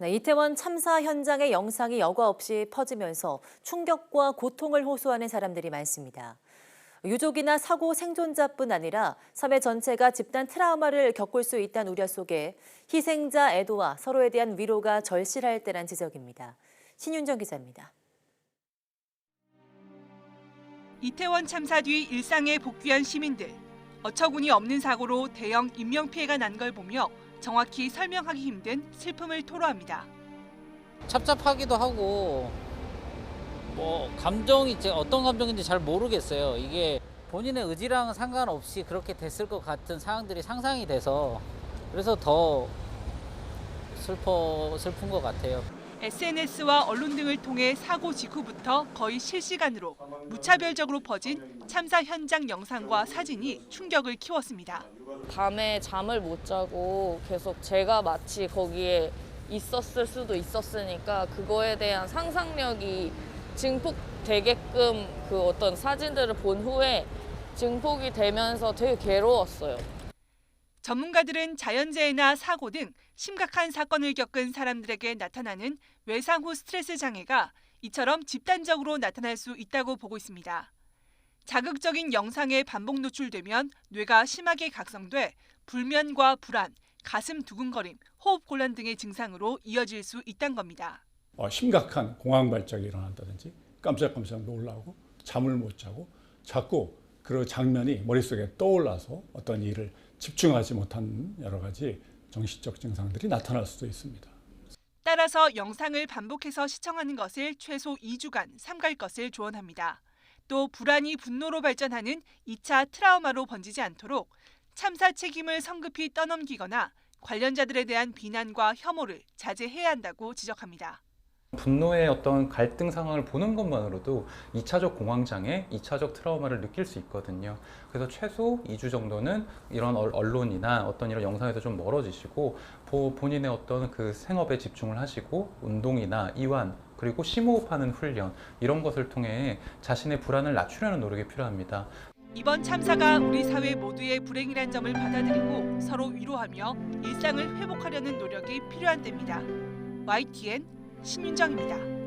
네, 이태원 참사 현장의 영상이 여과 없이 퍼지면서 충격과 고통을 호소하는 사람들이 많습니다. 유족이나 사고 생존자뿐 아니라 사회 전체가 집단 트라우마를 겪을 수 있다는 우려 속에 희생자 애도와 서로에 대한 위로가 절실할 때란 지적입니다. 신윤정 기자입니다. 이태원 참사 뒤 일상에 복귀한 시민들. 어처구니 없는 사고로 대형 인명피해가 난 걸 보며 정확히 설명하기 힘든 슬픔을 토로합니다. 찹찹하기도 하고 뭐 감정이 제 어떤 감정인지 잘 모르겠어요. 이게 본인의 의지랑 상관없이 그렇게 됐을 것 같은 상황들이 상상이 돼서 그래서 더 슬퍼 슬픈 것 같아요. SNS와 언론 등을 통해 사고 직후부터 거의 실시간으로 무차별적으로 퍼진 참사 현장 영상과 사진이 충격을 키웠습니다. 밤에 잠을 못 자고 계속 제가 마치 거기에 있었을 수도 있었으니까 그거에 대한 상상력이 증폭되게끔 그 어떤 사진들을 본 후에 증폭이 되면서 되게 괴로웠어요. 전문가들은 자연재해나 사고 등 심각한 사건을 겪은 사람들에게 나타나는 외상 후 스트레스 장애가 이처럼 집단적으로 나타날 수 있다고 보고 있습니다. 자극적인 영상에 반복 노출되면 뇌가 심하게 각성돼 불면과 불안, 가슴 두근거림, 호흡 곤란 등의 증상으로 이어질 수 있다는 겁니다. 어, 심각한 공황 발작이 일어난다든지 깜짝깜짝 놀라고 잠을 못 자고 자꾸 그 장면이 머릿속에 떠올라서 어떤 일을 집중하지 못한 여러 가지 정신적 증상들이 나타날 수도 있습니다. 따라서 영상을 반복해서 시청하는 것을 최소 2주간 삼갈 것을 조언합니다. 또 불안이 분노로 발전하는 2차 트라우마로 번지지 않도록 참사 책임을 성급히 떠넘기거나 관련자들에 대한 비난과 혐오를 자제해야 한다고 지적합니다. 분노의 어떤 갈등 상황을 보는 것만으로도 2차적 공황장애, 2차적 트라우마를 느낄 수 있거든요. 그래서 최소 2주 정도는 이런 얼- 언론이나 어떤 이런 영상에서 좀 멀어지시고 보- 본인의 어떤 그 생업에 집중을 하시고 운동이나 이완 그리고 심호흡하는 훈련 이런 것을 통해 자신의 불안을 낮추려는 노력이 필요합니다. 이번 참사가 우리 사회 모두의 불행이란 점을 받아들이고 서로 위로하며 일상을 회복하려는 노력이 필요한 때입니다. YTN 신윤정입니다.